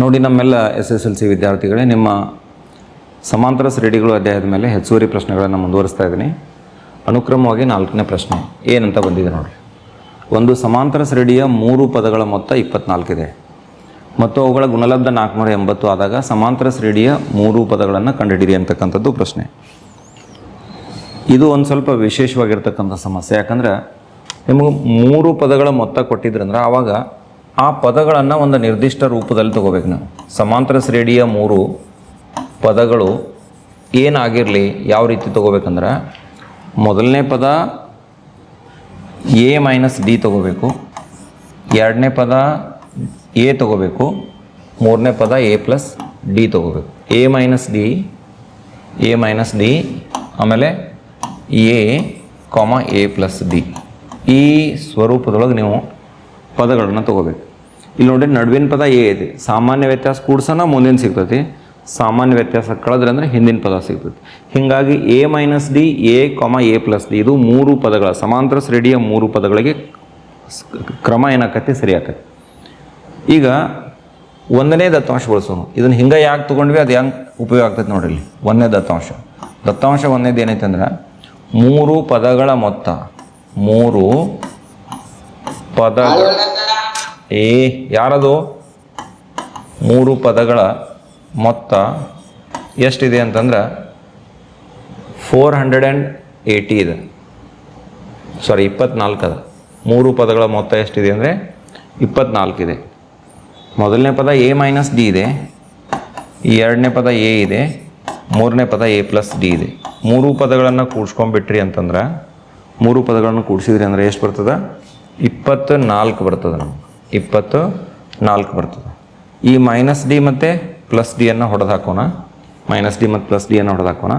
ನೋಡಿ ನಮ್ಮೆಲ್ಲ S S L C ವಿದ್ಯಾರ್ಥಿಗಳೇ, ನಿಮ್ಮ ಸಮಾಂತರ ಶ್ರೇಣಿಗಳು ಅಧ್ಯಾಯದ ಮೇಲೆ ಹೆಚ್ಚುವರಿ ಪ್ರಶ್ನೆಗಳನ್ನು ಮುಂದುವರಿಸ್ತಾ ಇದ್ದೀನಿ. ಅನುಕ್ರಮವಾಗಿ ನಾಲ್ಕನೇ ಪ್ರಶ್ನೆ, ಏನಂತ ಬಂದಿದೆ ನೋಡಿ ಒಂದು ಸಮಾಂತರ ಶ್ರೇಣಿಯ ಮೂರು ಪದಗಳ ಮೊತ್ತ ಇಪ್ಪತ್ನಾಲ್ಕಿದೆ. ಮತ್ತು ಅವುಗಳ ಗುಣಲಬ್ಧ ನಾಲ್ಕುನೂರ ಎಂಬತ್ತು ಆದಾಗ ಸಮಾಂತರ ಶ್ರೇಣಿಯ ಮೂರು ಪದಗಳನ್ನು ಕಂಡುಹಿಡಿಯಿರಿ ಅಂತಕ್ಕಂಥದ್ದು ಪ್ರಶ್ನೆ. ಇದು ಒಂದು ಸ್ವಲ್ಪ ವಿಶೇಷವಾಗಿರ್ತಕ್ಕಂಥ ಸಮಸ್ಯೆ. ಯಾಕಂದ್ರೆ ನಿಮಗೆ ಮೂರು ಪದಗಳ ಮೊತ್ತ ಕೊಟ್ಟಿದ್ರಂದ್ರೆ ಆವಾಗ ಆ ಪದಗಳನ್ನು ಒಂದು ನಿರ್ದಿಷ್ಟ ರೂಪದಲ್ಲಿ ತಗೋಬೇಕು ನಾವು. ಸಮಾಂತರ ಶ್ರೇಣಿಯ ಮೂರು ಪದಗಳು ಏನಾಗಿರಲಿ, ಯಾವ ರೀತಿ ತಗೋಬೇಕಂದ್ರೆ, ಮೊದಲನೇ ಪದ ಎ ಮೈನಸ್ ಡಿ ತಗೋಬೇಕು, ಎರಡನೇ ಪದ ಎ ತಗೋಬೇಕು, ಮೂರನೇ ಪದ ಎ ಪ್ಲಸ್ ಡಿ ತಗೋಬೇಕು. A minus d, a minus d, ಆಮೇಲೆ a comma a plus d. ಈ ಸ್ವರೂಪದೊಳಗೆ ನೀವು ಪದಗಳನ್ನು ತಗೋಬೇಕು. ಇಲ್ಲಿ ನೋಡಿ ನಡುವಿನ ಪದ ಎ ಐತಿ ಸಾಮಾನ್ಯ ವ್ಯತ್ಯಾಸ ಕೂಡ್ಸನ ಮುಂದಿನ ಸಿಗ್ತೈತಿ. ಸಾಮಾನ್ಯ ವ್ಯತ್ಯಾಸ ಕಳೆದ್ರೆ ಅಂದರೆ ಹಿಂದಿನ ಪದ ಸಿಗ್ತೈತಿ. ಹೀಗಾಗಿ a minus d, a comma, a plus d. ಇದು ಮೂರು ಪದಗಳ ಸಮಾಂತರ ಶ್ರೇಣಿಯ ಮೂರು ಪದಗಳಿಗೆ ಕ್ರಮ ಏನಾಕತಿ ಸರಿ ಆಕತಿ ಈಗ ಒಂದನೇ ದತ್ತಾಂಶ ಬಳಸೋಣ. ಇದನ್ನು ಹಿಂಗೆ ಯಾಕೆ ತೊಗೊಂಡ್ವಿ? ಅದು ಹೆಂಗೆ ಉಪಯೋಗ ಆಗ್ತೈತೆ ನೋಡ್ರಿ ಇಲ್ಲಿ. ಒಂದನೇ ದತ್ತಾಂಶ. ದತ್ತಾಂಶ ಒಂದನೇದು ಏನೈತೆ ಅಂದ್ರೆ ಮೂರು ಪದಗಳ ಮೊತ್ತ. ಮೂರು ಪದ ಏ, ಯಾರದು? ಮೂರು ಪದಗಳ ಮೊತ್ತ ಎಷ್ಟಿದೆ ಅಂತಂದ್ರೆ ಫೋರ್ ಹಂಡ್ರೆಡ್ ಆ್ಯಂಡ್ ಏಯ್ಟಿ ಇದೆ. ಸಾರಿ ಇಪ್ಪತ್ನಾಲ್ಕು ಅದ. ಮೂರು ಪದಗಳ ಮೊತ್ತ ಎಷ್ಟಿದೆ ಅಂದರೆ ಇಪ್ಪತ್ನಾಲ್ಕಿದೆ ಮೊದಲನೇ ಪದ ಎ ಮೈನಸ್ ಡಿ ಇದೆ. ಎರಡನೇ ಪದ ಎ ಇದೆ. ಮೂರನೇ ಪದ ಎ ಪ್ಲಸ್ ಡಿ ಇದೆ. ಮೂರು ಪದಗಳನ್ನು ಕೂಡ್ಸ್ಕೊಂಡ್ಬಿಟ್ರಿ ಅಂತಂದ್ರೆ, ಮೂರು ಪದಗಳನ್ನು ಕೂಡಿಸಿದ್ರಿ ಅಂದರೆ ಎಷ್ಟು ಬರ್ತದೆ? ಇಪ್ಪತ್ತು ನಾಲ್ಕು ಬರ್ತದೆ ನಮ್ಗೆ. ಇಪ್ಪತ್ತು, ನಾಲ್ಕು ಬರ್ತದೆ. ಈ ಮೈನಸ್ ಡಿ ಮತ್ತು ಪ್ಲಸ್ ಡಿಯನ್ನು ಹೊಡೆದು ಹಾಕೋಣ ಮೈನಸ್ ಡಿ ಮತ್ತು ಪ್ಲಸ್ ಡಿಯನ್ನು ಹೊಡೆದು ಹಾಕೋಣ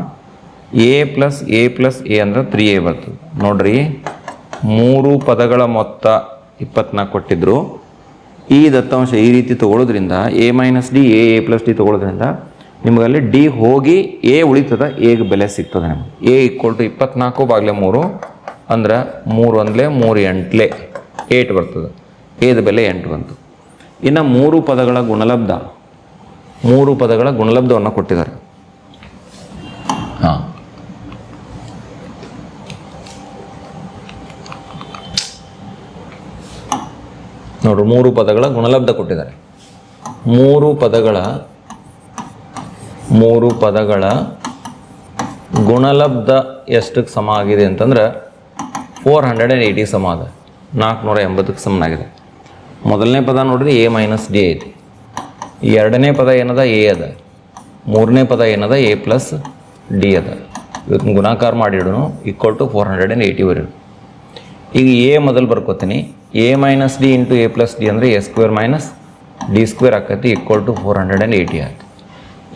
a plus a plus a ಅಂದ್ರೆ ತ್ರೀ ಎ ಬರ್ತದೆ. ನೋಡ್ರಿ, ಮೂರು ಪದಗಳ ಮೊತ್ತ ಇಪ್ಪತ್ನಾಲ್ಕು ಕೊಟ್ಟಿದ್ದರು ಈ ದತ್ತಾಂಶ ಈ ರೀತಿ ತೊಗೊಳೋದ್ರಿಂದ a minus d a a plus d ತೊಗೊಳೋದ್ರಿಂದ ನಿಮಗಲ್ಲಿ ಡಿ ಹೋಗಿ ಎ ಉಳಿತದ ಎಗೆ ಬೆಲೆ ಸಿಗ್ತದೆ ನಿಮಗೆ. ಎ ಈಕ್ವಲ್ ಟು ಇಪ್ಪತ್ನಾಲ್ಕು ಬಾಗಿಲೆ ಮೂರು, ಅಂದ್ರೆ ಮೂರು ಅಂದಲೇ ಮೂರು ಎಂಟ್ಲೆ ಏಟ್ ಬರ್ತದೆ. ಏದ ಬೆಲೆ ಎಂಟು ಬಂತು. ಇನ್ನು ಮೂರು ಪದಗಳ ಗುಣಲಬ್ಧ, ಮೂರು ಪದಗಳ ಗುಣಲಬ್ಧವನ್ನು ಕೊಟ್ಟಿದ್ದಾರೆ. ಹಾಂ. ನೋಡ್ರಿ, ಮೂರು ಪದಗಳ ಗುಣಲಬ್ಧ ಕೊಟ್ಟಿದ್ದಾರೆ. ಮೂರು ಪದಗಳ ಮೂರು ಪದಗಳ ಗುಣಲಬ್ಧ ಎಷ್ಟಕ್ಕೆ ಸಮ ಆಗಿದೆ ಅಂತಂದ್ರೆ ಫೋರ್ ಹಂಡ್ರೆಡ್ ಆ್ಯಂಡ್ ಏಯ್ಟಿ ಸಮ ಅದ ನಾಲ್ಕುನೂರ ಎಂಬತ್ತಕ್ಕೆ ಸಮನಾಗಿದೆ. ಮೊದಲನೇ ಪದ ನೋಡ್ರಿ ಎ ಮೈನಸ್ ಡಿ ಐತಿ. ಎರಡನೇ ಪದ ಏನದ? ಎ ಅದ. ಮೂರನೇ ಪದ ಏನದ? ಎ ಪ್ಲಸ್ ಡಿ ಅದ. ಇವತ್ತು ಗುಣಾಕಾರ ಮಾಡಿಡೋನು equal to four hundred and eighty ವರೆಗೂ ಈಗ ಎ ಮೊದಲು ಬರ್ಕೋತೀನಿ. A minus d into a plus d ಅಂದರೆ a square minus d square ಆಕೈತಿ equal to four hundred and eighty ಆಯ್ತು.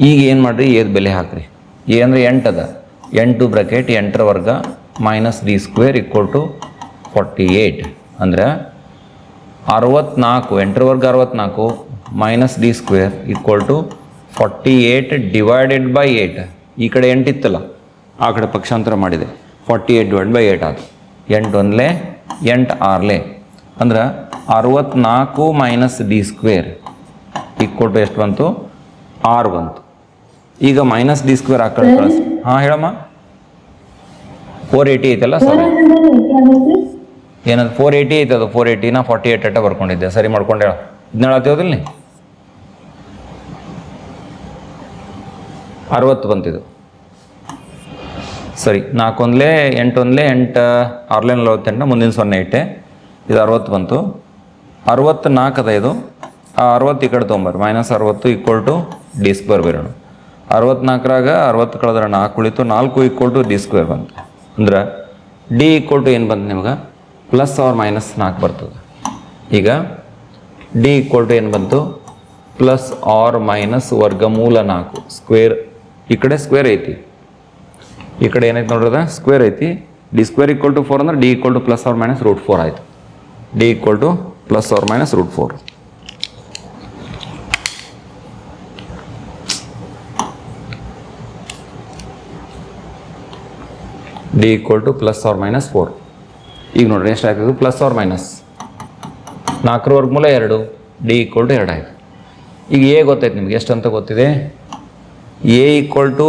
ಈಗ ಏನು ಮಾಡಿರಿ? ಏದ್ ಬೆಲೆ ಹಾಕ್ರಿ. ಎ ಅಂದರೆ ಎಂಟು ಅದ. ಎಂಟು ಬ್ರಕೆಟ್ ಎಂಟರ ವರ್ಗ minus d square equal to forty eight ಅಂದ್ರೆ ಅರವತ್ನಾಲ್ಕು ಎಂಟರ ವರ್ಗ ಅರವತ್ನಾಲ್ಕು minus d square equal to forty eight divided by eight ಈ ಕಡೆ ಎಂಟಿತ್ತಲ್ಲ ಆ ಕಡೆ ಪಕ್ಷಾಂತರ ಮಾಡಿದೆ. Forty eight divide by eight ಆಯ್ತು. ಎಂಟು ಒಂದಲೇ ಎಂಟು ಆರ್ಲೆ. ಅಂದ್ರೆ ಅರವತ್ನಾಲ್ಕು minus d square equal to ಎಷ್ಟು ಬಂತು? ಆರು ಬಂತು. ಈಗ ಮೈನಸ್ ಡಿ ಸ್ಕ್ವೇರ್ ಆ ಕಡೆ ಕಳಿಸ್. ಹಾಂ ಹೇಳಮ್ಮ. ಫೋರ್ ಏಯ್ಟಿ ಐತಲ್ಲ ಸರಿ. ಏನದು ಫೋರ್ ಏಯ್ಟಿ ಐತೆ ಅದು ಫೋರ್ ಏಯ್ಟಿನ ಫಾರ್ಟಿ ಏಯ್ಟ್ ಅಟ್ಟ ಬರ್ಕೊಂಡಿದ್ದೆ. ಸರಿ ಮಾಡ್ಕೊಂಡೆ ಇದನ್ನ ಹೇಳತ್ತೀವದಿಲ್ಲ ನೀ ಅರವತ್ತು ಬಂತಿದ್ದು ಸರಿ, ನಾಲ್ಕೊಂದ್ಲೆ, ಎಂಟೊಂದ್ಲೆ, ಎಂಟು, ಆರ್ಲೆ ನಲವತ್ತೆಂಟು, ಮುಂದಿನ ಸೊನ್ನೆ ಇಟ್ಟೆ ಇದು ಅರವತ್ತು ಬಂತು. ಅರವತ್ತು ನಾಲ್ಕು ಅದ ಇದು ಅರವತ್ತು ಈ ಕಡೆ ತೊಗೊಂಬರ್ರಿ. ಮೈನಸ್ ಅರವತ್ತು ಈಕ್ವಲ್ ಟು ಡಿ ಸ್ಕ್ವೇರ್ ಬರೋಣ ಅರವತ್ನಾಲ್ಕರಾಗ ಅರವತ್ತು ಕಳೆದ್ರೆ ನಾಲ್ಕು ಉಳಿತು, ನಾಲ್ಕು ಈಕ್ವಲ್ ಟು ಡಿ ಸ್ಕ್ವೇರ್ ಬಂತು. ಅಂದ್ರೆ ಡಿ ಈಕ್ವಲ್ ಟು ಏನು ಬಂತು ನಿಮ್ಗೆ? ಪ್ಲಸ್ ಆರ್ ಮೈನಸ್ ನಾಲ್ಕು ಬರ್ತದೆ. ಈಗ ಡಿ ಈಕ್ವಲ್ ಟು ಏನು ಬಂತು? ಪ್ಲಸ್ ಆರ್ ಮೈನಸ್ ವರ್ಗಮೂಲ ನಾಲ್ಕು. ಸ್ಕ್ವೇರ್ ಈ ಕಡೆ ಸ್ಕ್ವೇರ್ ಐತಿ. ಈ ಕಡೆ ಏನೈತೆ ನೋಡ್ರದ? ಸ್ಕ್ವೇರ್ ಐತಿ. D square equal to four ಅಂದ್ರೆ d equal to plus or minus root four ಆಯಿತು. D equal to plus or minus root four d equal to plus or minus four ಈಗ ನೋಡ್ರಿ ಎಷ್ಟು ಆಗ್ತದೆ? ಪ್ಲಸ್ ಆರ್ ಮೈನಸ್ ನಾಲ್ಕರ ವರ್ಗಮೂಲ ಎರಡು D equal to ಎರಡು ಆಯಿತು. ಈಗ ಎ ಗೊತ್ತೈತೆ ನಿಮ್ಗೆ, ಎಷ್ಟು ಅಂತ ಗೊತ್ತಿದೆ? ಎ ಈಕ್ವಲ್ ಟು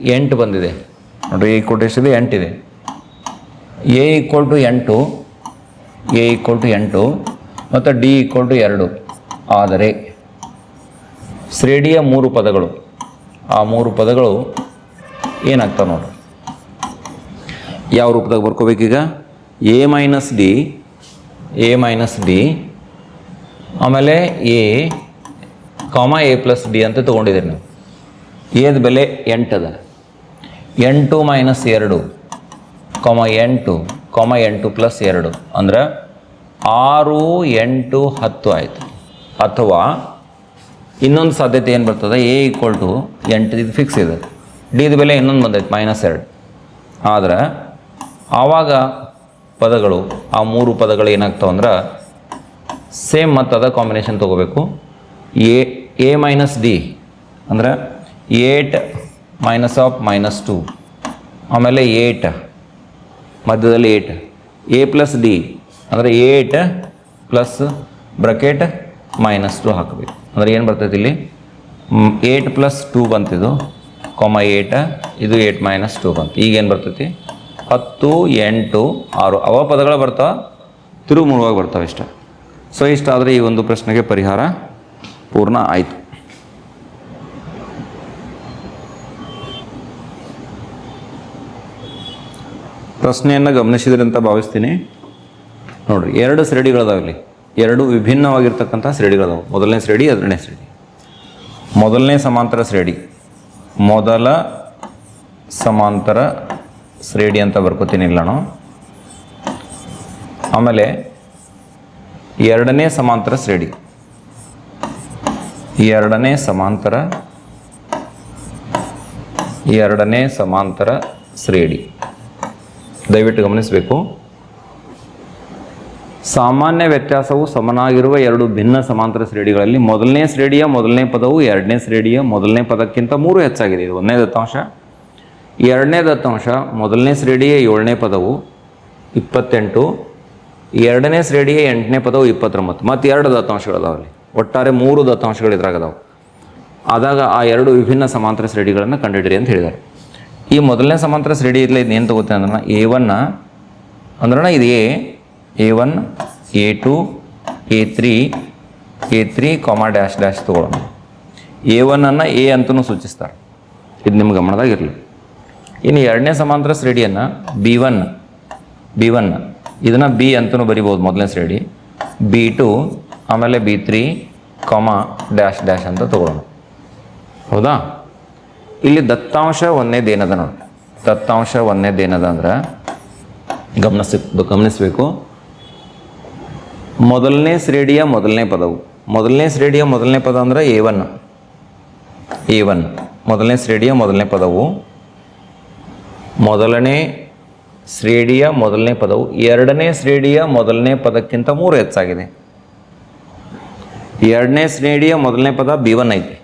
ಎಂಟು ಬಂದಿದೆ. ನೋಡ್ರಿ ಎ ಈಕ್ವಲ್ ಟು ಎಷ್ಟಿದೆ ಎಂಟಿದೆ ಎ ಈಕ್ವಲ್ ಟು ಎಂಟು ಎ ಈಕ್ವಲ್ ಟು ಎಂಟು, ಮತ್ತು ಡಿ ಈಕ್ವಲ್ ಟು ಎರಡು. ಆದರೆ, ಶ್ರೇಣಿಯ ಮೂರು ಪದಗಳು, ಆ ಮೂರು ಪದಗಳು ಏನಾಗ್ತವೆ ನೋಡ್ರಿ? ಯಾವ ರೂಪದಾಗ ಬರ್ಕೋಬೇಕೀಗ a minus d a minus d ಆಮೇಲೆ a comma a plus d ಅಂತ ತೊಗೊಂಡಿದ್ದೀರಿ ನೀವು. ಏದ ಬೆಲೆ ಎಂಟದ ಎಂಟು ಮೈನಸ್ ಎರಡು ಕಾಮ ಎಂಟು ಕಾಮ ಎಂಟು ಪ್ಲಸ್ ಎರಡು, ಅಂದ್ರೆ ಆರು ಎಂಟು ಹತ್ತು ಆಯಿತು. ಅಥವಾ ಇನ್ನೊಂದು ಸಾಧ್ಯತೆ ಏನು ಬರ್ತದೆ? ಎ ಈಕ್ವಲ್ ಟು ಎಂಟು ಇದು ಫಿಕ್ಸ್ ಇದೆ. ಡಿದ ಬೆಲೆ ಇನ್ನೊಂದು ಬಂದೈತೆ ಮೈನಸ್ ಎರಡು. ಆದ್ರೆ ಆವಾಗ ಪದಗಳು, ಆ ಮೂರು ಪದಗಳು ಏನಾಗ್ತಾವೆ ಅಂದ್ರೆ ಸೇಮ್ ಮತ್ತು ಅದ ಕಾಂಬಿನೇಷನ್ ತೊಗೋಬೇಕು. ಎ ಎ ಮೈನಸ್ ಡಿ ಅಂದ್ರೆ eight minus of minus two ಆಮೇಲೆ ಏಟ್ ಮಧ್ಯದಲ್ಲಿ ಏಟ್ ಎ ಪ್ಲಸ್ ಡಿ ಅಂದರೆ eight plus bracket minus two ಹಾಕಬೇಕು. ಅಂದರೆ ಏನು ಬರ್ತೈತಿ ಇಲ್ಲಿ? ಏಟ್ ಪ್ಲಸ್ ಟೂ ಬಂತಿದು ಕೊಮ ಏಟ ಇದು ಏಟ್ ಮೈನಸ್ ಟೂ ಬಂತು. ಈಗೇನು ಬರ್ತೈತಿ? ಹತ್ತು, ಎಂಟು, ಆರು. ಅವ ಪದಗಳು ಬರ್ತಾವ? ತಿರುವು ಮುಳುವಾಗಿ ಬರ್ತಾವೆ ಇಷ್ಟ. ಸೊ ಇಷ್ಟಾದರೆ ಈ ಒಂದು ಪ್ರಶ್ನೆಗೆ ಪರಿಹಾರ ಪೂರ್ಣ ಆಯಿತು. ಪ್ರಶ್ನೆಯನ್ನು ಗಮನಿಸಿದ್ರೆ ಅಂತ ಭಾವಿಸ್ತೀನಿ. ನೋಡಿರಿ, ಎರಡು ಶ್ರೇಣಿಗಳದಾವೆ ಇಲ್ಲಿ ಎರಡು ವಿಭಿನ್ನವಾಗಿರ್ತಕ್ಕಂಥ ಶ್ರೇಣಿಗಳದಾವೆ. ಮೊದಲನೇ ಶ್ರೇಣಿ, ಎರಡನೇ ಶ್ರೇಣಿ. ಮೊದಲನೇ ಸಮಾಂತರ ಶ್ರೇಣಿ. ಮೊದಲ ಸಮಾಂತರ ಶ್ರೇಣಿ ಅಂತ ಬರ್ಕೋತೀನಿ ಇಲ್ಲ ನಾನು. ಆಮೇಲೆ ಎರಡನೇ ಸಮಾಂತರ ಶ್ರೇಡಿ. ಎರಡನೇ ಸಮಾಂತರ ಎರಡನೇ ಸಮಾಂತರ ಶ್ರೇಡಿ. ದಯವಿಟ್ಟು ಗಮನಿಸಬೇಕು. ಸಾಮಾನ್ಯ ವ್ಯತ್ಯಾಸವು ಸಮನಾಗಿರುವ ಎರಡು ಭಿನ್ನ ಸಮಾಂತರ ಶ್ರೇಣಿಗಳಲ್ಲಿ ಮೊದಲನೇ ಶ್ರೇಣಿಯ ಮೊದಲನೇ ಪದವು ಎರಡನೇ ಶ್ರೇಣಿಯ ಮೊದಲನೇ ಪದಕ್ಕಿಂತ ಮೂರು ಹೆಚ್ಚಾಗಿದೆ. ಇದು ಒಂದನೇ ದತ್ತಾಂಶ. ಎರಡನೇ ದತ್ತಾಂಶ ಮೊದಲನೇ ಶ್ರೇಣಿಯ ಏಳನೇ ಪದವು ಇಪ್ಪತ್ತೆಂಟು, ಎರಡನೇ ಶ್ರೇಣಿಯ ಎಂಟನೇ ಪದವು ಇಪ್ಪತ್ತೊಂಬತ್ತು. ಮತ್ತು ಎರಡು ದತ್ತಾಂಶಗಳದಾವೆ ಅಲ್ಲಿ ಒಟ್ಟಾರೆ ಮೂರು ದತ್ತಾಂಶಗಳು ಇದ್ರಾಗದಾವೆ. ಆದಾಗ ಆ ಎರಡು ವಿಭಿನ್ನ ಸಮಾಂತರ ಶ್ರೇಣಿಗಳನ್ನು ಕಂಡುಹಿಡಿರಿ ಅಂತ ಹೇಳಿದ್ದಾರೆ. ಈ ಮೊದಲನೇ ಸಮಾಂತರ ಶ್ರೇಣಿ ಇಲ್ಲ ಏನು ತಗೋತೇನೆ ಅಂದ್ರೆ ಎ ಒನ್ನ ಅಂದ್ರೆ ಇದು a a one a two a three a three comma dash dash ತೊಗೊಳ್ಳೋಣ. ಎ ಒನ್ನನ್ನು ಎ ಅಂತಲೂ ಸೂಚಿಸ್ತಾರೆ. ಇದು ನಿಮ್ಮ ಗಮನದಾಗ ಇರಲಿ. ಇನ್ನು ಎರಡನೇ ಸಮಾಂತರ ಶ್ರೇಣಿಯನ್ನು ಬಿ ಒನ್ ಬಿ ಒನ್ ಇದನ್ನು ಬಿ ಅಂತಲೂ ಬರಿಬೋದು ಮೊದಲನೇ ಶ್ರೇಡಿ ಬಿ ಟು ಆಮೇಲೆ b three comma dash dash ಅಂತ ತಗೊಳ್ಳೋಣ. ಹೌದಾ? ಇಲ್ಲಿ ದತ್ತಾಂಶ ಒಂದೇದೇನದ ನೋಡಿ. ದತ್ತಾಂಶ ಒಂದೇದೇನದ ಅಂದ್ರೆ ಗಮನಿಸಿ, ಗಮನಿಸಬೇಕು. ಮೊದಲನೇ ಶ್ರೇಡಿಯ ಮೊದಲನೇ ಪದವು. ಮೊದಲನೇ ಶ್ರೇಡಿಯ ಮೊದಲನೇ ಪದ ಅಂದ್ರೆ ಎ ಒನ್ ಎ ಒನ್ ಮೊದಲನೇ ಶ್ರೇಡಿಯ ಮೊದಲನೇ ಪದವು ಮೊದಲನೇ ಶ್ರೇಣಿಯ ಮೊದಲನೇ ಪದವು ಎರಡನೇ ಶ್ರೇಣಿಯ ಮೊದಲನೇ ಪದಕ್ಕಿಂತ ಮೂರು ಹೆಚ್ಚಾಗಿದೆ. ಎರಡನೇ ಶ್ರೇಣಿಯ ಮೊದಲನೇ ಪದ ಬಿ ಒನ್ ಐತಿ.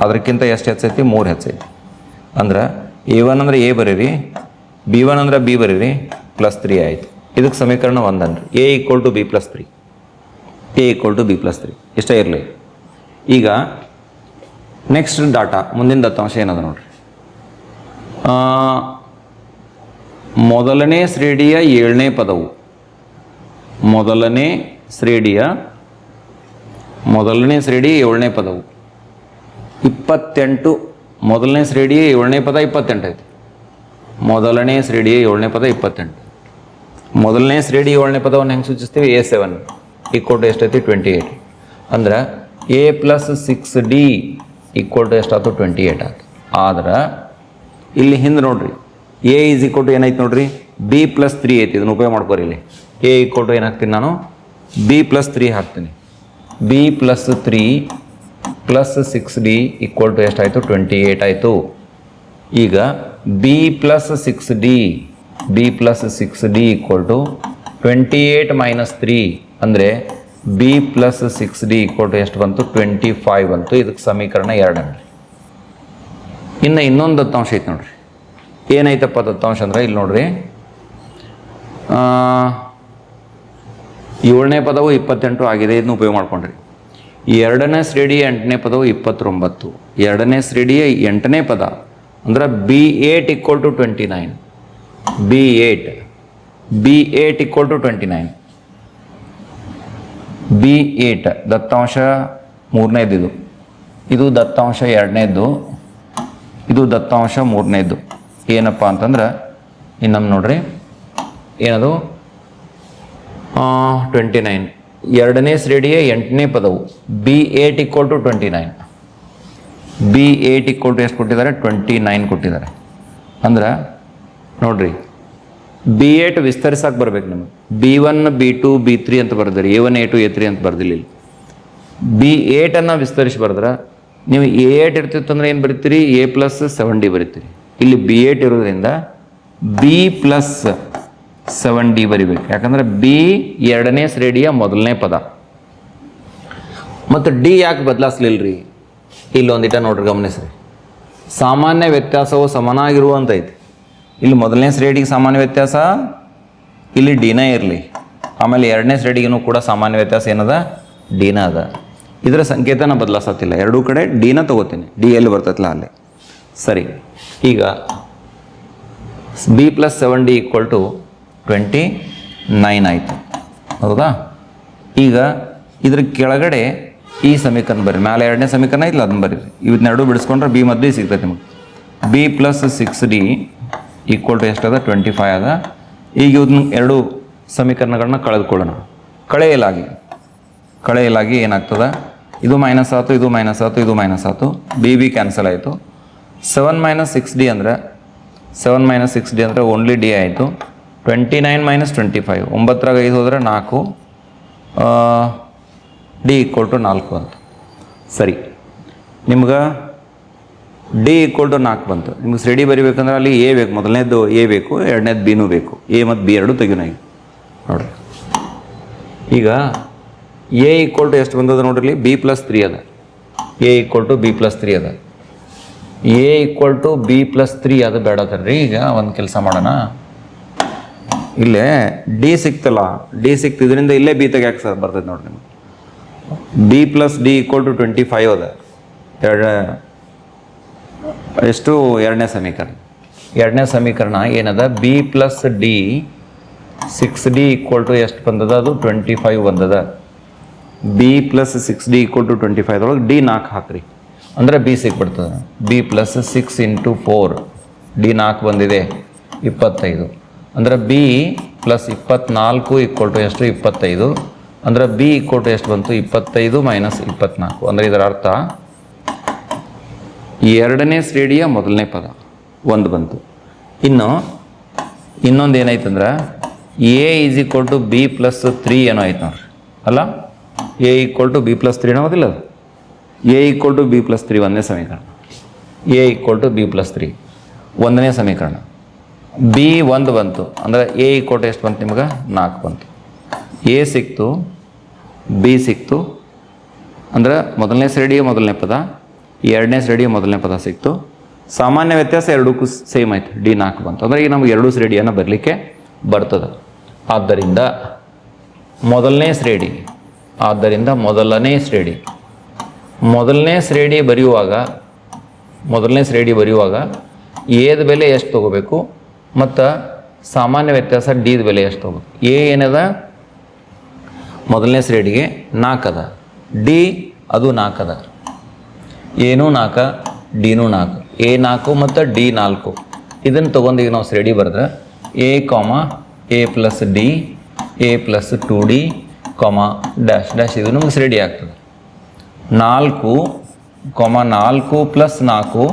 ಅದಕ್ಕಿಂತ ಎಷ್ಟು ಹೆಚ್ಚೈತಿ? ಮೂರು ಹೆಚ್ಚೈತಿ. ಅಂದ್ರೆ ಎ ಒನ್ ಅಂದ್ರೆ ಎ ಬರೀರಿ ಬಿ ಒನ್ ಅಂದ್ರೆ ಬಿ ಬರೀರಿ ಪ್ಲಸ್ ತ್ರೀ ಆಯಿತು. ಇದಕ್ಕೆ ಸಮೀಕರಣ ಒಂದನ್ರಿ. A equal to b plus three a equal to b plus three ಇಷ್ಟೇ ಇರಲಿ. ಈಗ ನೆಕ್ಸ್ಟ್ ಡಾಟಾ ಮುಂದಿನ ದತ್ತಾಂಶ ಏನದ ನೋಡ್ರಿ. ಮೊದಲನೇ ಶ್ರೇಣಿಯ ಏಳನೇ ಪದವು. ಮೊದಲನೇ ಶ್ರೇಣಿಯ, ಮೊದಲನೇ ಶ್ರೇಣಿ ಏಳನೇ ಪದವು. ಇಪ್ಪತ್ತೆಂಟು, ಮೊದಲನೇ ಶ್ರೇಣಿಯ ಏಳನೇ ಪದ ಇಪ್ಪತ್ತೆಂಟು ಐತಿ ಮೊದಲನೇ ಶ್ರೇಣಿಯ ಏಳನೇ ಪದ ಇಪ್ಪತ್ತೆಂಟು. ಮೊದಲನೇ ಶ್ರೇಣಿ ಏಳನೇ ಪದವನ್ನು ಹೆಂಗೆ ಸೂಚಿಸ್ತೀವಿ? A seven. ಈಕ್ವಲ್ ಟು ಎಷ್ಟೈತಿ ಟ್ವೆಂಟಿ ಏಯ್ಟ್ ಅಂದ್ರೆ a plus six d equal to ಎಷ್ಟಾಯ್ತು ಟ್ವೆಂಟಿ ಏಯ್ಟ್ ಆಯ್ತು. ಆದ್ರೆ ಇಲ್ಲಿ ಹಿಂದೆ ನೋಡ್ರಿ. ಎ ಈಸ್ ಈಕ್ವಲ್ ಟು ಏನೈತೆ ನೋಡ್ರಿ. ಬಿ ಪ್ಲಸ್ ತ್ರೀ ಐತಿ ಇದನ್ನು ಉಪಯೋಗ ಮಾಡ್ಕೋರಿ ಇಲ್ಲಿ. ಎ ಈಕ್ವಲ್ ಟು ಏನು ಹಾಕ್ತೀನಿ ನಾನು. ಬಿ ಪ್ಲಸ್ ತ್ರೀ ಹಾಕ್ತೀನಿ. B plus three plus six d equal to ಎಷ್ಟಾಯಿತು ಟ್ವೆಂಟಿ ಏಯ್ಟ್ ಆಯಿತು. ಈಗ b plus six d b plus six d equal to twenty eight minus three ಅಂದರೆ b plus six d equal to ಎಷ್ಟು ಬಂತು? Twenty five ಬಂತು. ಇದಕ್ಕೆ ಸಮೀಕರಣ ಎರಡು ಅನ್ರಿ ಇನ್ನು ಇನ್ನೊಂದು ದತ್ತಾಂಶ ಐತೆ ನೋಡ್ರಿ. ಏನೈತಪ್ಪ ದತ್ತಾಂಶ ಅಂದ್ರೆ ಇಲ್ಲಿ ನೋಡ್ರಿ. ಏಳನೇ ಪದವು ಇಪ್ಪತ್ತೆಂಟು ಆಗಿದೆ ಇದನ್ನ ಉಪಯೋಗ ಮಾಡ್ಕೊಂಡ್ರಿ. ಎರಡನೇ ಶ್ರೇಡಿಯ ಎಂಟನೇ ಪದವು ಇಪ್ಪತ್ತೊಂಬತ್ತು. ಎರಡನೇ ಶ್ರೇಡಿಯ ಎಂಟನೇ ಪದ ಅಂದ್ರೆ b eight equal to twenty nine b eight b eight equal to twenty nine b eight ದತ್ತಾಂಶ ಮೂರನೇದು ಇದು ದತ್ತಾಂಶ ಎರಡನೇದ್ದು. ಇದು ದತ್ತಾಂಶ ಮೂರನೇದ್ದು ಏನಪ್ಪ ಅಂತಂದ್ರೆ ಇನ್ನೊಮ್ಮೆ ನೋಡ್ರಿ, ಏನದು? ಟ್ವೆಂಟಿ ನೈನ್ ಎರಡನೇ ಶ್ರೇಣಿಯ ಎಂಟನೇ ಪದವು. B eight equal to twenty nine b eight equal to ಎಷ್ಟು ಕೊಟ್ಟಿದ್ದಾರೆ? ಟ್ವೆಂಟಿ ನೈನ್ ಕೊಟ್ಟಿದ್ದಾರೆ. ಅಂದ್ರೆ, ನೋಡ್ರಿ ಬಿ ಏಟ್ ವಿಸ್ತರಿಸಕ್ಕೆ ಬರ್ಬೇಕು ನಮಗೆ. B one b two b three ಅಂತ ಬರ್ದಿರಿ. A one a two a three ಅಂತ ಬರ್ದಿಲ್ಲ ಬಿ ಏಟನ್ನು ವಿಸ್ತರಿಸಿ ಬರೆದ್ರೆ ನೀವು ಎ ಏಟ್ ಇರ್ತಿತ್ತು ಅಂದ್ರೆ ಏನು ಬರಿತೀರಿ? ಎ ಪ್ಲಸ್ ಸೆವೆನ್ ಡಿ ಬರಿತೀರಿ. ಇಲ್ಲಿ ಬಿ ಏಟ್ ಇರೋದ್ರಿಂದ ಬಿ ಪ್ಲಸ್ ಸೆವೆನ್ ಡಿ ಬರಿಬೇಕು. ಯಾಕಂದ್ರೆ ಬಿ ಎರಡನೇ ಶ್ರೇಣಿಯ ಮೊದಲನೇ ಪದ. ಮತ್ತು ಡಿ ಯಾಕೆ ರೀ ಇಲ್ಲಿ ಒಂದಿಟ ನೋಡ್ರಿ, ಗಮನಿಸ್ರಿ. ಸಾಮಾನ್ಯ ವ್ಯತ್ಯಾಸವು ಸಮನಾಗಿರುವಂತೈತಿ. ಇಲ್ಲಿ ಮೊದಲನೇ ಶ್ರೇಣಿಗೆ ಸಾಮಾನ್ಯ ವ್ಯತ್ಯಾಸ, ಇಲ್ಲಿ ಡಿನೇ ಇರಲಿ. ಆಮೇಲೆ ಎರಡನೇ ಶ್ರೇಣಿಗೂ ಕೂಡ ಸಾಮಾನ್ಯ ವ್ಯತ್ಯಾಸ ಏನದ? ಡಿನ ಅದ. ಇದರ ಸಂಕೇತನ ಬದಲಾಸತ್ತಿಲ್ಲ ಎರಡೂ ಕಡೆ ಡಿನ ತಗೋತೀನಿ. ಡಿ ಎಲ್ಲಿ ಬರ್ತೈತಲ್ಲ ಅಲ್ಲಿ. ಸರಿ. ಈಗ b plus seven d equal to twenty nine ಆಯಿತು. ಹೌದಾ? ಈಗ ಇದ್ರ ಕೆಳಗಡೆ ಈ ಸಮೀಕರಣ ಬರ್ರಿ. ಮೇಲೆ ಎರಡನೇ ಸಮೀಕರಣ ಇಲ್ಲ ಅದನ್ನ ಬರ್ರಿ. ಇವನ್ನೆರಡು ಬಿಡಿಸ್ಕೊಂಡ್ರೆ ಬಿ ಮದ್ದು ಸಿಗ್ತೈತೆ ನಿಮಗೆ. B plus six d equal to ಎಷ್ಟದ twenty five ಅದ. ಈಗ ಇವನ್ನ ಎರಡು ಸಮೀಕರಣಗಳನ್ನ ಕಳೆದುಕೊಳ್ಳೋಣ. ಕಳೆಯಲಾಗಿ. ಕಳೆಯಲಾಗಿ ಏನಾಗ್ತದ? ಇದು ಮೈನಸ್ ಆಯಿತು ಇದು ಮೈನಸ್ ಆಯಿತು ಇದು ಮೈನಸ್ ಆಯಿತು ಬಿ ಬಿ ಕ್ಯಾನ್ಸಲ್ ಆಯಿತು. ಸೆವೆನ್ ಮೈನಸ್ ಸಿಕ್ಸ್ ಡಿ ಅಂದರೆ ಸೆವೆನ್ ಮೈನಸ್ ಸಿಕ್ಸ್ ಡಿ ಅಂದರೆ ಓನ್ಲಿ ಡಿ ಆಯಿತು. Twenty nine minus twenty five ಒಂಬತ್ತರಾಗ ಐದು ಹೋದರೆ ನಾಲ್ಕು. ಡಿ ಈಕ್ವಲ್ ಟು ನಾಲ್ಕು ಅಂತ. ಸರಿ. ನಿಮ್ಗೆ ಡಿ ಈಕ್ವಲ್ ಟು ನಾಲ್ಕು ಬಂತು. ನಿಮ್ಗೆ ಸಿ ಡಿ ಬರಿಬೇಕಂದ್ರೆ ಅಲ್ಲಿ ಎ ಬೇಕು. ಮೊದಲನೇದು ಎ ಬೇಕು, ಎರಡನೇದು ಬಿನೂ ಬೇಕು. ಎ ಮತ್ತು ಬಿ ಎರಡು ತೆಗಿನ ಈಗ. ನೋಡಿರಿ. ಈಗ ಎ ಈಕ್ವಲ್ ಟು ಎಷ್ಟು ಬಂದದ ನೋಡ್ರಿ ಬಿ ಪ್ಲಸ್ ತ್ರೀ ಅದ. A equal to b plus three ಅದ. A equal to b plus three ಅದು ಬೇಡ ತರ್ರಿ ಈಗ ಒಂದು ಕೆಲಸ ಮಾಡೋಣ. ಇಲ್ಲೇ ಡಿ ಸಿಕ್ತಲ್ಲ ಡಿ ಸಿಕ್ತಿದ್ರಿಂದ ಇಲ್ಲೇ ಬಿ ತೆಗ್ಯಾಕೆ ಸರ್ ಬರ್ತೈತೆ ನೋಡ್ರಿ ನಿಮ್ಗೆ? B plus d equal to twenty five ಅದ. ಎರಡು, ಎಷ್ಟು? ಎರಡನೇ ಸಮೀಕರಣ. ಎರಡನೇ ಸಮೀಕರಣ ಏನದ? B plus d six d equal to ಎಷ್ಟು ಬಂದದ? ಅದು ಟ್ವೆಂಟಿ ಫೈವ್ ಬಂದದ. B plus six d equal to twenty five ಒಳಗೆ ಡಿ ನಾಲ್ಕು ಹಾಕ್ರಿ. ಅಂದರೆ B ಸಿಕ್ಬಿಡ್ತದೆ b plus six into four d ನಾಲ್ಕು ಬಂದಿದೆ. ಇಪ್ಪತ್ತೈದು. ಅಂದರೆ ಬಿ ಪ್ಲಸ್ ಇಪ್ಪತ್ನಾಲ್ಕು ಈಕ್ವಲ್ ಟು ಎಷ್ಟು? ಇಪ್ಪತ್ತೈದು. ಅಂದರೆ ಬಿ ಈಕ್ವಲ್ ಟು ಎಷ್ಟು ಬಂತು? ಇಪ್ಪತ್ತೈದು ಮೈನಸ್ ಇಪ್ಪತ್ನಾಲ್ಕು. ಅಂದರೆ ಇದರ ಅರ್ಥ ಎರಡನೇ ಶ್ರೇಣಿಯ ಮೊದಲನೇ ಪದ ಒಂದು ಬಂತು. ಇನ್ನು ಇನ್ನೊಂದು ಏನಾಯ್ತಂದ್ರೆ a is equal to b plus three ಏನೋ ಆಯ್ತು ನೋಡ್ರಿ. ಅಲ್ಲ? A equal to b plus three ಅದು. A equal to b plus three ಒಂದನೇ ಸಮೀಕರಣ. A equal to b plus three ಒಂದನೇ ಸಮೀಕರಣ. ಬಿ ಒಂದು ಬಂತು. ಅಂದರೆ ಎ ಈಕ್ವಲ್ ಟು ಎಷ್ಟು ಬಂತು ನಿಮ್ಗೆ? ನಾಲ್ಕು ಬಂತು. ಎ ಸಿಕ್ತು ಬಿ ಸಿಕ್ತು. ಅಂದ್ರೆ ಮೊದಲನೇ ಶ್ರೇಡಿಯ ಮೊದಲನೇ ಪದ, ಎರಡನೇ ಶ್ರೇಡಿಯ ಮೊದಲನೇ ಪದ ಸಿಕ್ತು. ಸಾಮಾನ್ಯ ವ್ಯತ್ಯಾಸ ಎರಡಕ್ಕೂ ಸೇಮ್ ಆಯ್ತು. ಡಿ ನಾಲ್ಕು ಬಂತು. ಅಂದರೆ ಈಗ ನಮಗೆ ಎರಡು ಶ್ರೇಡಿಯನ್ನು ಬರಲಿಕ್ಕೆ ಬರ್ತದೆ. ಆದ್ದರಿಂದ ಮೊದಲನೇ ಶ್ರೇಣಿ ಆದ್ದರಿಂದ ಮೊದಲನೇ ಶ್ರೇಣಿ. ಮೊದಲನೇ ಶ್ರೇಣಿ ಬರೆಯುವಾಗ, ಮೊದಲನೇ ಶ್ರೇಣಿ ಬರೆಯುವಾಗ ಎದ ಬೆಲೆ ಎಷ್ಟು ತೊಗೋಬೇಕು ಮತ್ತು ಸಾಮಾನ್ಯ ವ್ಯತ್ಯಾಸ ಡಿದ ಬೆಲೆ ಎಷ್ಟು ತೊಗೋಬೇಕು? ಎ ಏನದ? ಮೊದಲನೇ ಶ್ರೇಣಿಗೆ ನಾಲ್ಕದ ಡಿ ಅದು ನಾಲ್ಕದ ಏನೂ ನಾಲ್ಕ ಡಿನೂ ನಾಲ್ಕು. ಎ ನಾಲ್ಕು ಮತ್ತು ಡಿ ನಾಲ್ಕು. ಇದನ್ನು ತೊಗೊಂಡೀಗ ನಾವು ಶ್ರೇಣಿ ಬರೆದ್ರೆ a comma a plus d a plus two d comma dash dash ಇದು ನಮಗೆ ರೆಡಿ ಆಗ್ತದೆ. ನಾಲ್ಕು ಕೊಮ ನಾಲ್ಕು ಪ್ಲಸ್ ನಾಲ್ಕು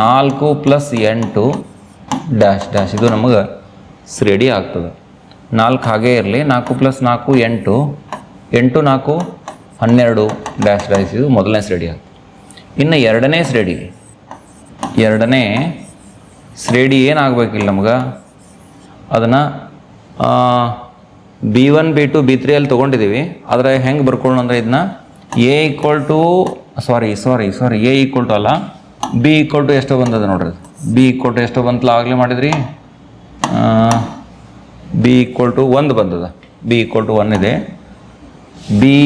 ನಾಲ್ಕು ಪ್ಲಸ್ ಎಂಟು ಡ್ಯಾಶ್ ಡ್ಯಾಶ್ ಇದು ನಮಗೆ ರೆಡಿ ಆಗ್ತದೆ. ನಾಲ್ಕು ಹಾಗೇ ಇರಲಿ, ನಾಲ್ಕು ಪ್ಲಸ್ ನಾಲ್ಕು, ಎಂಟು ಎಂಟು ನಾಲ್ಕು, ಹನ್ನೆರಡು ಡ್ಯಾಶ್ ಡ್ಯಾಶ್ ಇದು ಮೊದಲನೇ ಶ್ರೇಡಿ ಆಗ್ತದೆ. ಇನ್ನು ಎರಡನೇ ಶ್ರೇಡಿ ಎರಡನೇ ಶ್ರೇಡಿ ಏನಾಗಬೇಕಿಲ್ಲ ನಮ್ಗೆ? ಅದನ್ನು b one b two b three ಅಲ್ಲಿ ತೊಗೊಂಡಿದ್ದೀವಿ ಆದರೆ ಹೆಂಗೆ ಬರ್ಕೊಳ್ಳೋಣ ಅಂದರೆ ಇದನ್ನ a equal to sorry sorry sorry a equal to ಅಲ್ಲ. ಬಿ ಈಕ್ವಲ್ ಟು ಎಷ್ಟೋ ಬಂದದ ನೋಡ್ರಿ. ಬಿ ಈಕ್ವಲ್ ಟು ಎಷ್ಟೋ ಬಂತಲ್ಲ, ಆಗಲೇ ಮಾಡಿದ್ರಿ? ಬಿ ಈಕ್ವಲ್ ಟು ಒಂದು ಬಂದದ. ಬಿ ಈಕ್ವಲ್ ಟು ಒನ್ ಇದೆ. ಬಿ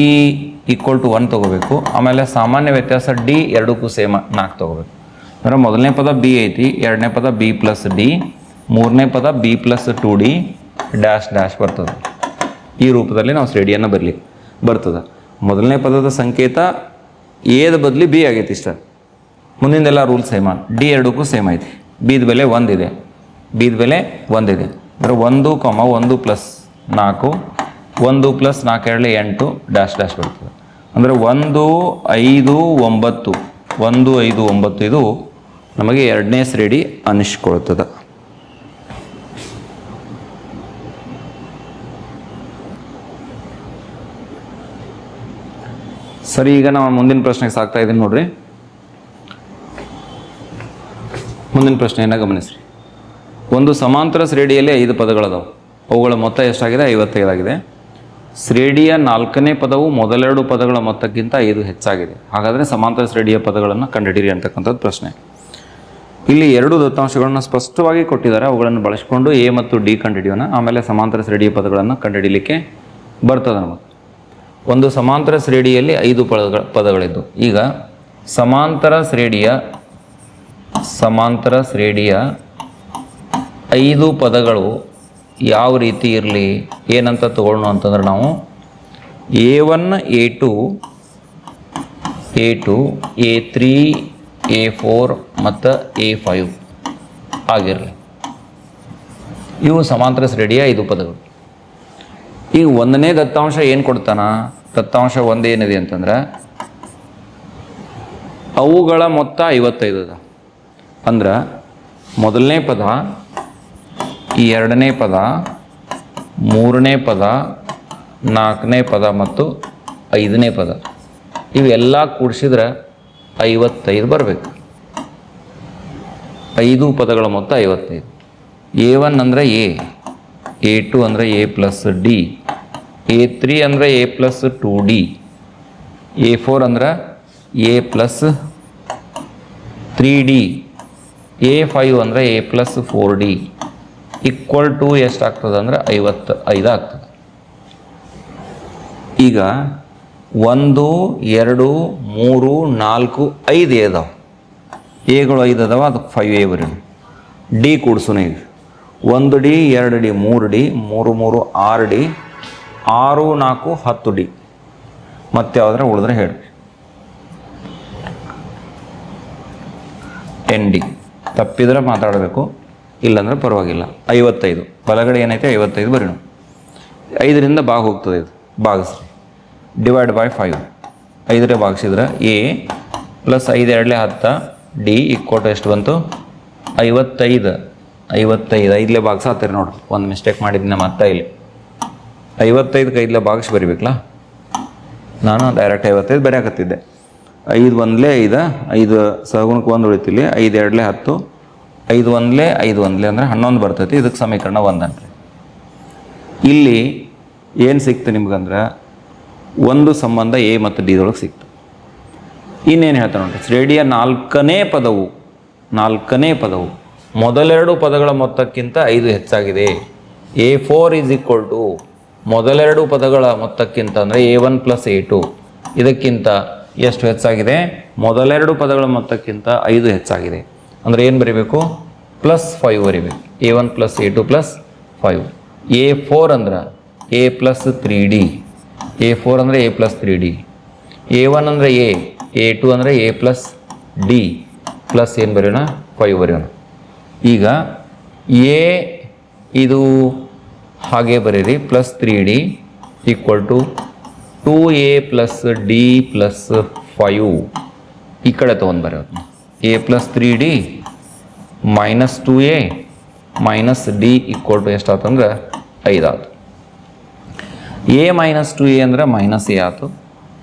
ಈಕ್ವಲ್ ಟು ಒನ್ ತೊಗೋಬೇಕು. ಆಮೇಲೆ ಸಾಮಾನ್ಯ ವ್ಯತ್ಯಾಸ ಡಿ ಎರಡಕ್ಕೂ ಸೇಮ್ ನಾಲ್ಕು ತೊಗೋಬೇಕು. ಅಂದರೆ ಮೊದಲನೇ ಪದ ಬಿ ಐತಿ, ಎರಡನೇ ಪದ ಬಿ ಪ್ಲಸ್ ಡಿ ಮೂರನೇ ಪದ b plus two d dash dash ಬರ್ತದೆ. ಈ ರೂಪದಲ್ಲಿ ನಾವು ಶ್ರೇಡಿಯನ್ನು ಬರಲಿ, ಬರ್ತದೆ. ಮೊದಲನೇ ಪದದ ಸಂಕೇತ ಎದ ಬದಲಿ ಬಿ ಆಗೈತಿ ಇಷ್ಟ. ಮುಂದಿಂದೆಲ್ಲ ರೂಲ್ ಸೇಮ್ ಡಿ ಎರಡಕ್ಕೂ ಸೇಮ್ ಐತಿ. ಬಿದ ಬೆಲೆ ಒಂದಿದೆ. ಬಿದ ಬೆಲೆ ಒಂದಿದೆ. ಅಂದರೆ ಒಂದು ಕಾಮ ಒಂದು ಪ್ಲಸ್ ನಾಲ್ಕು, ಒಂದು ಪ್ಲಸ್ ನಾಲ್ಕು ಎರಡು ಎಂಟು ಡ್ಯಾಶ್ ಡ್ಯಾಶ್ ಬರ್ತದೆ. ಅಂದರೆ ಒಂದು, ಐದು, ಒಂಬತ್ತು. ಒಂದು, ಐದು, ಒಂಬತ್ತು ಇದು ನಮಗೆ ಎರಡನೇ ಶ್ರೇಣಿ ಅನಿಸ್ಕೊಳ್ತದೆ ಸರಿ, ಈಗ ನಾವು ಮುಂದಿನ ಪ್ರಶ್ನೆಗೆ ಸಾಕ್ತಾ ಇದ್ದೀನಿ ನೋಡ್ರಿ. ಮುಂದಿನ ಪ್ರಶ್ನೆಯನ್ನು ಗಮನಿಸ್ರಿ. ಒಂದು ಸಮಾಂತರ ಶ್ರೇಣಿಯಲ್ಲಿ ಐದು ಪದಗಳದಾವು. ಅವುಗಳ ಮೊತ್ತ ಎಷ್ಟಾಗಿದೆ? ಐವತ್ತೈದಾಗಿದೆ. ಶ್ರೇಣಿಯ ನಾಲ್ಕನೇ ಪದವು ಮೊದಲೆರಡು ಪದಗಳ ಮೊತ್ತಕ್ಕಿಂತ ಐದು ಹೆಚ್ಚಾಗಿದೆ. ಹಾಗಾದರೆ ಸಮಾಂತರ ಶ್ರೇಣಿಯ ಪದಗಳನ್ನು ಕಂಡುಹಿಡಿಯಿರಿ ಅಂತಕ್ಕಂಥದ್ದು ಪ್ರಶ್ನೆ. ಇಲ್ಲಿ ಎರಡು ದತ್ತಾಂಶಗಳನ್ನು ಸ್ಪಷ್ಟವಾಗಿ ಕೊಟ್ಟಿದ್ದಾರೆ. ಅವುಗಳನ್ನು ಬಳಸಿಕೊಂಡು ಎ ಮತ್ತು ಡಿ ಕಂಡುಹಿಡಿಯೋಣ. ಆಮೇಲೆ ಸಮಾಂತರ ಶ್ರೇಣಿಯ ಪದಗಳನ್ನು ಕಂಡುಹಿಡಿಯಲಿಕ್ಕೆ ಬರ್ತದೆ ನಮಗೆ. ಒಂದು ಸಮಾಂತರ ಶ್ರೇಣಿಯಲ್ಲಿ ಐದು ಪದಗಳ ಪದಗಳಿದ್ದು. ಈಗ ಸಮಾಂತರ ಶ್ರೇಣಿಯ ಸಮಾಂತರ ಶ್ರೇಣಿಯ ಐದು ಪದಗಳು ಯಾವ ರೀತಿ ಇರಲಿ, ಏನಂತ ತಗೊಳ್ಳೋಣ ಅಂತಂದ್ರೆ ನಾವು a one a two a two a three a four ಮತ್ತು ಎ ಫೈವ್ ಆಗಿರಲಿ. ಇವು ಸಮಾಂತರ ಶ್ರೇಣಿಯ ಐದು ಪದಗಳು. ಈಗ ಒಂದನೇ ದತ್ತಾಂಶ ಏನು ಕೊಡ್ತಾನ? ದತ್ತಾಂಶ ಒಂದೇನಿದೆ ಅಂತಂದ್ರೆ ಅವುಗಳ ಮೊತ್ತ ಐವತ್ತೈದು ಅದ. ಅಂದ್ರೆ ಮೊದಲನೇ ಪದ, ಎರಡನೇ ಪದ, ಮೂರನೇ ಪದ, ನಾಲ್ಕನೇ ಪದ ಮತ್ತು ಐದನೇ ಪದ. ಇವೆಲ್ಲ ಕೂಡಿಸಿದ್ರೆ ಐವತ್ತೈದು ಬರಬೇಕು. ಐದು ಪದಗಳ ಮೊತ್ತ ಐವತ್ತೈದು. ಎ ಒನ್ ಅಂದರೆ ಎ. ಎ ಟು ಅಂದರೆ a plus d a three ಅಂದರೆ a plus two d a four ಅಂದ್ರೆ a plus three d a five ಅಂದರೆ a plus four d equal to ಎಷ್ಟಾಗ್ತದೆ ಅಂದರೆ ಐವತ್ತು ಐದು ಆಗ್ತದೆ. ಈಗ ಒಂದು, ಎರಡು, ಮೂರು, ನಾಲ್ಕು, ಐದು ಇದಾವೆ ಎಗಳು ಐದು ಅದಾವ, ಅದಕ್ಕೆ ಫೈವ್ ಎ ಬರೀ. ಡಿ ಕೂಡ್ಸುನ ಈಗ. ಒಂದು ಡಿ, ಎರಡು ಡಿ, ಮೂರು ಡಿ, ಮೂರು ಮೂರು, ಆರು ಡಿ, ಆರು, ನಾಲ್ಕು, ಹತ್ತು ಡಿ. ಮತ್ತೆ ಯಾವ್ದಾರ ಉಳಿದ್ರೆ ಹೇಳಿ ಟೆನ್ ಡಿ. ತಪ್ಪಿದ್ರೆ ಮಾತಾಡಬೇಕು, ಇಲ್ಲಾಂದ್ರೆ ಪರವಾಗಿಲ್ಲ. ಐವತ್ತೈದು. ಬಲಗಡೆ ಏನೈತೆ? ಐವತ್ತೈದು ಬರೀಣ ಐದರಿಂದ ಭಾಗ ಹೋಗ್ತದೆ ಇದು. ಭಾಗಿಸ್ರಿ. Divide by five. ಐದರೇ ಭಾಗಿಸಿದ್ರೆ ಎ ಪ್ಲಸ್ ಐದು ಎರಡಲೇ ಹತ್ತ ಡಿ ಟು ಎಷ್ಟು ಬಂತು? ಐವತ್ತೈದು. ಐವತ್ತೈದು, ಐದಲೇ ಆತೀರಿ ನೋಡು. ಒಂದು ಮಿಸ್ಟೇಕ್ ಮಾಡಿದ್ದೀನಿ ಅತ್ತ ಇಲ್ಲಿ. ಐವತ್ತೈದಕ್ಕೆ ಐದಲೇ ಬಾಕ್ಸ್ ಬರಿಬೇಕಲ್ಲ ನಾನು ಡೈರೆಕ್ಟ್ ಐವತ್ತೈದು ಬರೆಯಾಕತ್ತಿದ್ದೆ. ಐದು ಒಂದಲೇ ಐದು ಐದು ಸಗುಣಕ್ಕೆ ಒಂದು ಉಳಿತೀಲಿ ಐದು ಎರಡಲೇ ಹತ್ತು, ಐದು ಒಂದಲೇ ಐದು ಒಂದಲೇ ಅಂದರೆ ಹನ್ನೊಂದು ಬರ್ತೈತಿ ಇದಕ್ಕೆ ಸಮೀಕರಣ ಒಂದನ್ರಿ ಇಲ್ಲಿ ಏನು ಸಿಕ್ತು ನಿಮ್ಗಂದ್ರೆ, ಒಂದು ಸಂಬಂಧ ಎ ಮತ್ತು ಡಿ ದೊಳಗೆ ಸಿಕ್ತು. ಇನ್ನೇನು ಹೇಳ್ತಾರೆ ನೋಡ್ರಿ, ಶ್ರೇಡಿಯ ನಾಲ್ಕನೇ ಪದವು ನಾಲ್ಕನೇ ಪದವು ಮೊದಲೆರಡು ಪದಗಳ ಮೊತ್ತಕ್ಕಿಂತ ಐದು ಹೆಚ್ಚಾಗಿದೆ. A four is equal to ಮೊದಲೆರಡು ಪದಗಳ ಮೊತ್ತಕ್ಕಿಂತ ಅಂದರೆ a one plus a two. ಇದಕ್ಕಿಂತ ಎಷ್ಟು ಹೆಚ್ಚಾಗಿದೆ? ಮೊದಲೆರಡು ಪದಗಳ ಮೊತ್ತಕ್ಕಿಂತ ಐದು ಹೆಚ್ಚಾಗಿದೆ. ಅಂದರೆ ಏನು ಬರೀಬೇಕು? ಪ್ಲಸ್ ಫೈವ್ ಬರೀಬೇಕು. A one plus a two plus five a four ಅಂದ್ರೆ a plus three d a four ಅಂದರೆ a plus three d a one ಅಂದರೆ ಎ ಎ ಟು ಅಂದರೆ ಎ ಪ್ಲಸ್ ಡಿ ಪ್ಲಸ್ ಏನು ಬರೆಯೋಣ? ಫೈವ್ ಬರೆಯೋಣ. ಈಗ A ಇದು ಹಾಗೆ ಬರೀರಿ plus three d equal to two a plus d plus five ಈ ಕಡೆ ತೊಗೊಂಡು ಬರೋದು. A plus three d minus two a minus d equal to ಎಷ್ಟಾತಂದ್ರೆ ಐದಾಯ್ತು ಎ ಮೈನಸ್ ಟು ಎ ಅಂದ್ರೆ ಮೈನಸ್ ಎ ಆಯ್ತು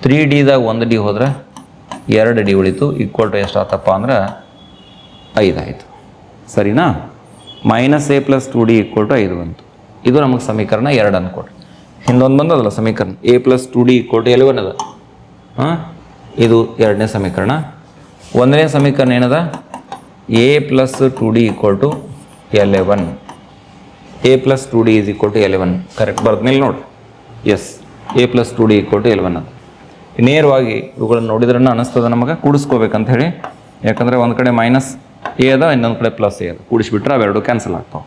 ತ್ರೀ ಡಿದಾಗ ಒಂದು ಡಿ ಹೋದ್ರೆ ಎರಡು ಡಿ ಉಳಿತು ಈಕ್ವಲ್ ಟು ಎಷ್ಟು ಆತಪ್ಪ ಅಂದ್ರೆ ಐದಾಯಿತು ಸರಿನಾ? Minus a plus two d equal to ಐದು ಬಂತು. ಇದು ನಮಗೆ ಸಮೀಕರಣ ಎರಡು ಅನ್ಕೊಡ್ರಿ ಹಿಂದೊಂದು ಬಂದದಲ್ಲ ಸಮೀಕರಣ. A plus two d equal to eleven ಅದ ಹಾಂ? ಇದು ಎರಡನೇ ಸಮೀಕರಣ. ಒಂದನೇ ಸಮೀಕರಣ ಏನದ? A plus two d equal to eleven a plus two d is equal to eleven correct ಬರ್ದ್ಮೇಲೆ ನೋಡಿ. Yes a plus two d equal to eleven ಅದು. ನೇರವಾಗಿ ಇವುಗಳನ್ನು ನೋಡಿದ್ರನ್ನ ಅನ್ನಿಸ್ತದೆ ನಮಗೆ? ಕೂಡಿಸ್ಕೋಬೇಕಂತ ಹೇಳಿ. ಯಾಕಂದರೆ ಒಂದು ಕಡೆ ಮೈನಸ್ ಎ ಅದ ಇನ್ನೊಂದು ಕಡೆ ಪ್ಲಸ್ ಎ ಅದ ಕೂಡಿಸ್ಬಿಟ್ರೆ ಅವೆರಡು ಕ್ಯಾನ್ಸಲ್ ಆಗ್ತಾವೆ.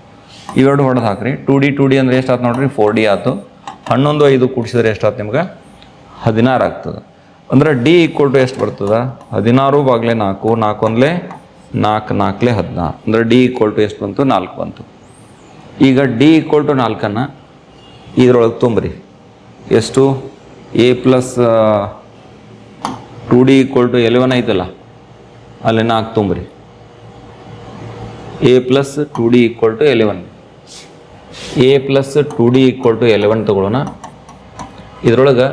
ಇವೆರಡು ಹೊಡೆದು ಹಾಕ್ರಿ. ಟು ಡಿ ಟು ಡಿ ಅಂದ್ರೆ ಎಷ್ಟು ಆಯ್ತು ನೋಡ್ರಿ? ಫೋರ್ ಡಿ ಆಯ್ತು ಹನ್ನೊಂದು, ಐದು ಕೂಡಿಸಿದ್ರೆ ಎಷ್ಟು ಆಯ್ತು ನಿಮ್ಗೆ? ಹದಿನಾರು ಆಗ್ತದೆ. ಅಂದ್ರೆ ಡಿ ಈಕ್ವಲ್ ಟು ಎಷ್ಟು ಬರ್ತದೆ? ಹದಿನಾರು ಬಾಗ್ಲೆ ನಾಲ್ಕು ನಾಲ್ಕು ಒಂದ್ಲೆ ನಾಲ್ಕು, ನಾಲ್ಕಲೆ ಹದಿನಾರು. ಅಂದ್ರೆ ಡಿ ಈಕ್ವಲ್ ಟು ಎಷ್ಟು ಬಂತು? ನಾಲ್ಕು ಬಂತು. ಈಗ ಡಿ ಈಕ್ವಲ್ ಟು ನಾಲ್ಕನ್ನು ಇದ್ರೊಳಗೆ ತುಂಬ್ರಿ. ಎಷ್ಟು? A plus two d equal to eleven ಐತಲ್ಲ? ಅಲ್ಲಿ ನಾಲ್ಕು ತುಂಬ್ರಿ. A plus two d equal to eleven a plus two d equal to eleven ತೊಗೊಳ್ಳೋಣ. ಇದ್ರೊಳಗೆ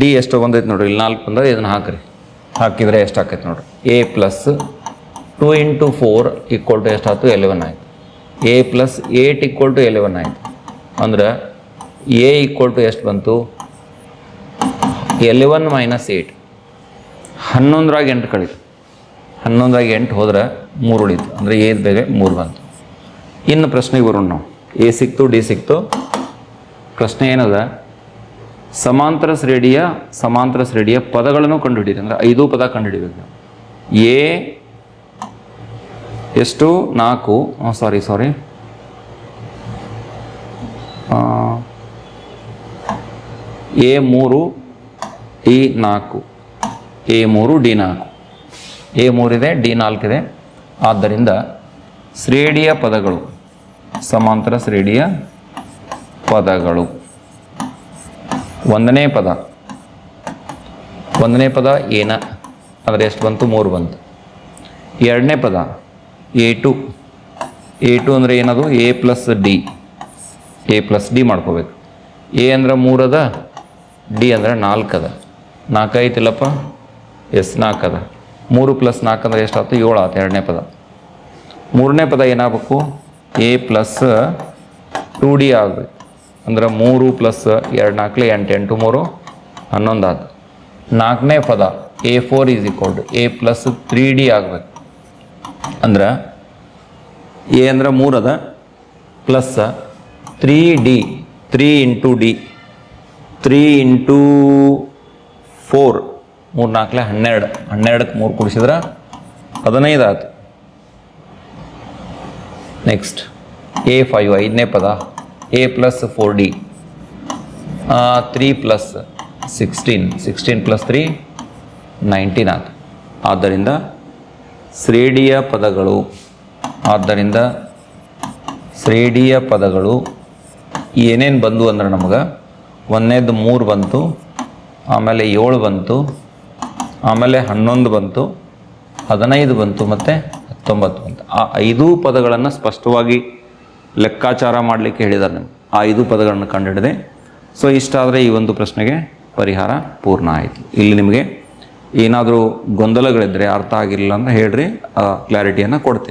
ಡಿ ಎಷ್ಟು ಬಂದೈತೆ ನೋಡ್ರಿ, ಇಲ್ಲಿ ನಾಲ್ಕು ಬಂದ ಇದನ್ನು ಹಾಕ್ರಿ. ಹಾಕಿದರೆ ಎಷ್ಟು ಆಕೈತೆ ನೋಡ್ರಿ. A plus two into four equal to ಎಷ್ಟಾಯ್ತು? ಎಲೆವನ್ ಆಯಿತು. A plus eight equal to eleven ಆಯಿತು. ಅಂದ್ರೆ ಎ ಈಕ್ವಲ್ ಟು ಎಷ್ಟು ಬಂತು? ಎಲೆವನ್ ಮೈನಸ್ ಏಯ್ಟ್ ಹನ್ನೊಂದರಾಗ ಎಂಟು ಕಳೀತು ಹನ್ನೊಂದರಾಗ ಎಂಟು ಹೋದ್ರೆ ಮೂರು ಉಳಿತು ಅಂದರೆ ಏದು ಬೇಗ ಮೂರು ಬಂತು. ಇನ್ನು ಪ್ರಶ್ನೆಗೆ ಬರೋಣ ನಾವು. ಎ ಸಿಕ್ತು, ಡಿ ಸಿಕ್ತು. ಪ್ರಶ್ನೆ ಏನದ? ಸಮಾಂತರ ಶ್ರೇಣಿಯ ಸಮಾಂತರ ಶ್ರೇಣಿಯ ಪದಗಳನ್ನು ಕಂಡುಹಿಡಿಯಿರಿ. ಅಂದರೆ ಐದು ಪದ ಕಂಡುಹಿಡಿಬೇಕು ಎ ಎಷ್ಟು? ನಾಲ್ಕು. ಸಾರಿ ಸಾರಿ ಎ ಮೂರು, ಡಿ ನಾಲ್ಕು. ಎ ಮೂರು, ಡಿ ನಾಲ್ಕು. ಎ ಮೂರಿದೆ, ಡಿ ನಾಲ್ಕಿದೆ. ಆದ್ದರಿಂದ ಶ್ರೇಡಿಯ ಪದಗಳು, ಸಮಾಂತರ ಶ್ರೇಣಿಯ ಪದಗಳು. ಒಂದನೇ ಪದ. ಒಂದನೇ ಪದ ಏನ? ಅಂದರೆ ಎಷ್ಟು ಬಂತು? ಮೂರು ಬಂತು. ಎರಡನೇ ಪದ, ಎ ಟು. ಎ ಟು ಅಂದರೆ ಏನದು? A plus d. A plus d ಮಾಡ್ಕೋಬೇಕು. ಎ ಅಂದ್ರೆ ಮೂರದ, ಡಿ ಅಂದರೆ ನಾಲ್ಕದ. ನಾಲ್ಕೈತಿಲ್ಲಪ್ಪ ಎಸ್ ನಾಲ್ಕದ. ಮೂರು ಪ್ಲಸ್ ನಾಲ್ಕು ಅಂದ್ರೆ ಎಷ್ಟಾಯ್ತು ಏಳು ಆಯ್ತು ಎರಡನೇ ಪದ. ಮೂರನೇ ಪದ ಏನಾಗಬೇಕು? ಎ ಪ್ಲಸ್ ಟು ಡಿ ಆಗಬೇಕು. ಅಂದ್ರೆ ಮೂರು ಪ್ಲಸ್ ಎರಡು ನಾಲ್ಕು, ಎಂಟು ಎಂಟು, ಮೂರು ಹನ್ನೊಂದು ಆಯ್ತು ನಾಲ್ಕನೇ ಪದ, a four is equal to a plus three d ಆಗಬೇಕು. ಅಂದ್ರೆ ಎ ಅಂದ್ರೆ ಮೂರದ plus three d, three into d, three into four. ಮೂರು ನಾಲ್ಕಲೆ ಹನ್ನೆರಡು, ಹನ್ನೆರಡಕ್ಕೆ ಮೂರು ಕುಡಿಸಿದ್ರೆ ಹದಿನೈದು ಆಯ್ತು ನೆಕ್ಸ್ಟ್ ಎ ಫೈವ್ ಐದನೇ ಪದ a plus four d three plus sixteen sixteen plus three nineteen ಆಯ್ತು. ಆದ್ದರಿಂದ ಶ್ರೇಡಿಯ ಪದಗಳು, ಆದ್ದರಿಂದ ಶ್ರೇಡಿಯ ಪದಗಳು ಏನೇನು ಬಂದು ಅಂದ್ರೆ ನಮಗೆ? ಒಂದನೇದು ಮೂರು ಬಂತು, ಆಮೇಲೆ ಏಳು ಬಂತು ಆಮೇಲೆ ಹನ್ನೊಂದು ಬಂತು, ಹದಿನೈದು ಬಂತು ಮತ್ತು ಹತ್ತೊಂಬತ್ತು ಬಂತು. ಆ ಐದು ಪದಗಳನ್ನು ಸ್ಪಷ್ಟವಾಗಿ ಲೆಕ್ಕಾಚಾರ ಮಾಡಲಿಕ್ಕೆ ಹೇಳಿದ್ದಾರೆ ನಿಮ್ಗೆ. ಆ ಐದು ಪದಗಳನ್ನು ಕಂಡುಹಿಡಿದೆ ಸೊ ಇಷ್ಟಾದರೆ ಈ ಒಂದು ಪ್ರಶ್ನೆಗೆ ಪರಿಹಾರ ಪೂರ್ಣ ಆಯಿತು. ಇಲ್ಲಿ ನಿಮಗೆ ಏನಾದರೂ ಗೊಂದಲಗಳಿದ್ದರೆ ಅರ್ಥ ಆಗಿರಲಿಲ್ಲ ಅಂದರೆ ಹೇಳ್ರಿ ಕ್ಲಾರಿಟಿಯನ್ನು ಕೊಡ್ತೀನಿ.